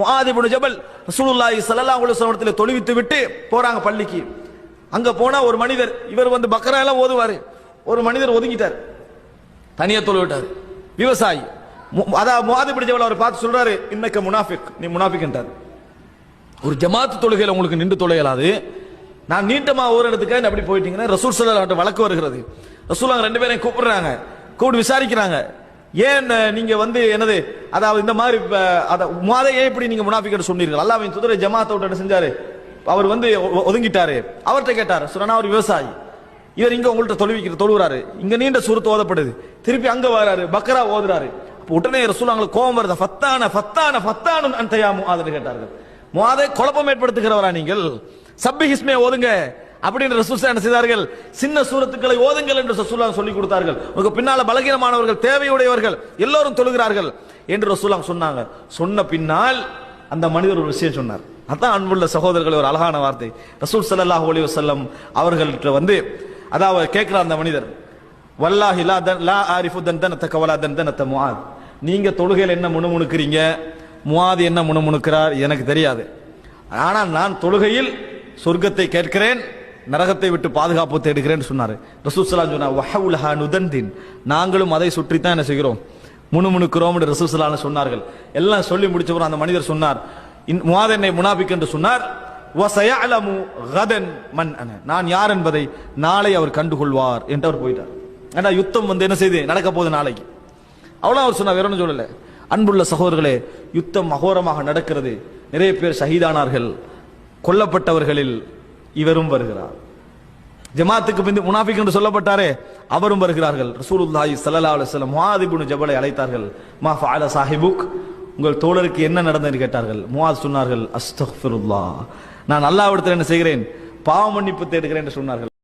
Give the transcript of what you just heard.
முஆதிபுன் ஜபல் ரசூலுல்லாஹி ஸல்லல்லாஹு அலைஹி வஸல்லம் தொழுவித்து விட்டு போறாங்க பள்ளிக்கு. அங்க போனா ஒரு மனிதர் இவர் வந்து பக்ரா எல்லாம் ஓதுவாரு. ஒரு மனிதர் ஒதுங்கிட்டார். தனியா தொழுவிட்டார். விவசாயி. மு- அதாவது ஜபல் அவர் பார்த்து சொல்றாரு இன்னக்க முனாஃபிக். நீ முனாஃபிக்ன்றார் ஒரு ஜமாத்து தொழுகையில் உங்களுக்கு நின்று தொழுகலாது நான் நீட்டமா ஒரு இடத்துக்கு அப்படி போயிட்டீங்கன்னா ரசூல் சல்லா வழக்கு வருகிறது. ரசூல் அங்க ரெண்டு பேரையும் கூப்பிடுறாங்க. கூப்பிட்டு விசாரிக்கிறாங்க. ஏன் நீங்க வந்து என்னது அதாவது இந்த மாதிரி அஹ், மாதை ஏன் இப்படி நீங்க முனாஃபிக்கிட்ட சொன்னீர்கள்? அல்லாவின் துதிரை ஜமாத்தை விட்டு என்ன செஞ்சாரு? அவர் வந்து ஒ- ஒதுங்கிட்டாரு. அவர்கிட்ட கேட்டார் சொன்னா அவர் விவசாயி. இவர் இங்க உங்கள்ட்ட தொழுவிக்கிற தொழுகிறாரு இங்க நீண்ட சுருத்து ஓதப்படுது. திருப்பி அங்க வராரு பக்ரா ஓதுறாரு. அப்ப உடனே ரசூல் அவங்களுக்கு கோபம் வருது. ஃபத்தான ஃபத்தான ஃபத்தானு அன்தையா முஆதுன்னு கேட்டார்கள். முஆதை குழப்பம் ஏற்படுத்துகிறவரா நீங்கள்? சப்பி ஹிஸ்மே ஓதுங்க. அப்படின்னு ரசூல் என்ன செய்தார்கள். சின்ன சூரத்துக்களை ஓதுங்கள் என்று ரசூலுல்லாஹ் சொல்லி கொடுத்தார்கள். உங்க பின்னால பலகீனமானவர்கள் தேவையுடையவர்கள் எல்லோரும் தொழுகிறார்கள் என்று ரசூலுல்லாஹ் சொன்னாங்க. சொன்ன பின்னால் அந்த மனிதர் ஒரு விஷயம் சொன்னார். அதான் அன்புள்ள சகோதரர்கள் ஒரு அழகான வார்த்தை. ரசூல் சல்லாஹ் ஒலி வசல்லம் அவர்கள்ட்ட வந்து அதாவது கேட்கிறார் அந்த மனிதர் வல்லாஹி லா தன் லா ஆரிஃபு தன் த தந்தனத்த முஆத் நீங்க தொழுகையில் என்ன முணுமுணுக்கிறீங்க? முவாது என்ன முணுமுணுக்கிறார்? எனக்கு தெரியாது. ஆனால் நான் தொழுகையில் சொர்க்கத்தை கேட்கிறேன். நரகத்தை விட்டு பாதுகாப்பு தேடுகிறேன்னு சொன்னார். ரசூல் சொன்னார் நுதந்தின் நாங்களும் அதை சுற்றித்தான் என்ன செய்கிறோம்? முணுமுணுக்கிறோம் என்று ரசூல் சொன்னார்கள். எல்லாம் சொல்லி முடிச்சவரும் அந்த மனிதர் சொன்னார் இன் என்னை முனாபிக் என்று சொன்னார் நான் யார் என்பதை நாளை அவர் கண்டுகொள்வார் என்று அவர் போயிட்டார். ஏன்னா யுத்தம் வந்து என்ன செய்து? நடக்க போகுது நாளைக்கு. அவ்வளோ அவர் சொன்னார் வேற ஒன்றும் சொல்லலை. அன்புள்ள சகோதரர்களே யுத்தம் அகோரமாக நடக்கிறது. நிறைய பேர் ஷஹீதானார்கள் கொல்லப்பட்டவர்களில் இவரும் வருகிறார். ஜமாத்துக்கு பிந்து முனாஃபிக் என்று சொல்லப்பட்டாரே அவரும் வருகிறார்கள். ரசூலுல்லாஹி ஸல்லல்லாஹு அலைஹி வஸல்லம் முஆத் ஜபலை அழைத்தார்கள். மா ஃபஅல சாஹிபுக்? உங்கள் தோழருக்கு என்ன நடந்தது கேட்டார்கள். முஆத் சொன்னார்கள் அஸ்தக்ஃபிருல்லாஹ். நான் அல்லாஹ்விடத்தில் என்ன செய்கிறேன்? பாவ மன்னிப்பு தேடுகிறேன் என்று சொன்னார்கள்.